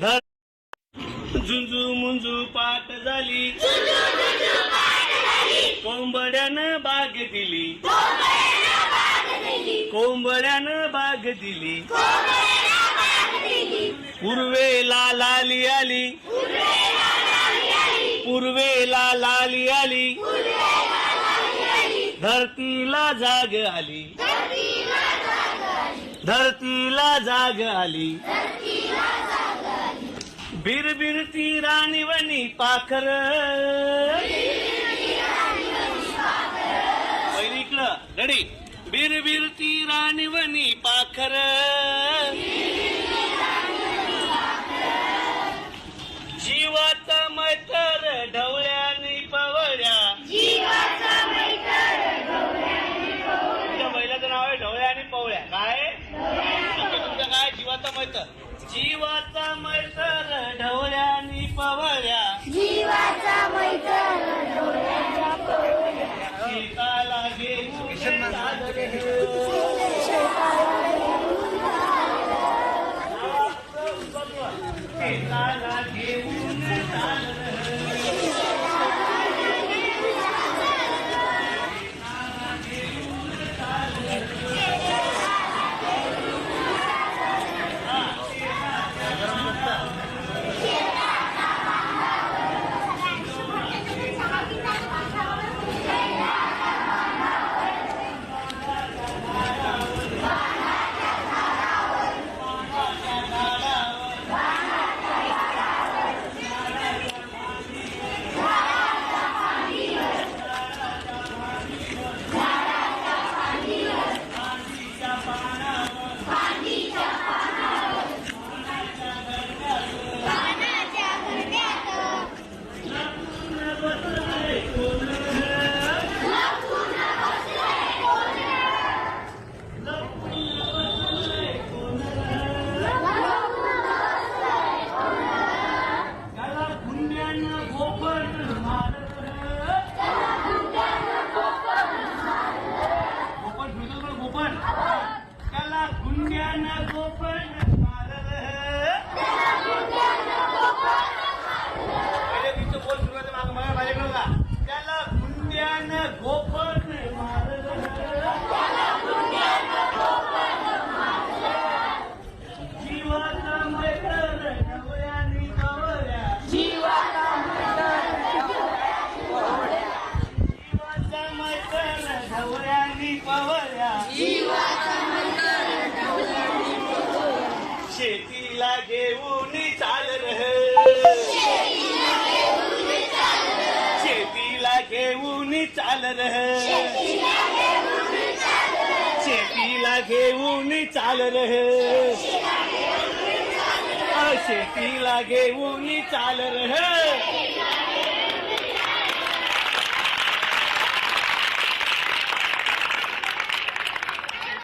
धर झुंजू मुंजू पाट झाली. कोंबड्यानं बाग दिली. कोंबड्यानं बाग दिली. पूर्वेला लाली आली पूर्वेला लाली आली. धरतीला जाग आली. धरतीला जाग आली. बिरबिरती राणीवणी पाखर. पहिली इकडं रेडी बिरबिरती राणीवणी पाखर. जीवात मैतर ढवळ्यानी पवळ्या. बैलाचं नाव आहे ढवळ्या आणि पवळ्या. काय? तुमचं काय? जीवाचा मैतर. जीवाचा मैत्र ढवळ्या पवळ्या. जीवाचा मैत्र चाल रह. शेतीला घेऊन चाल रह. शेतीला घेऊन चाल रह.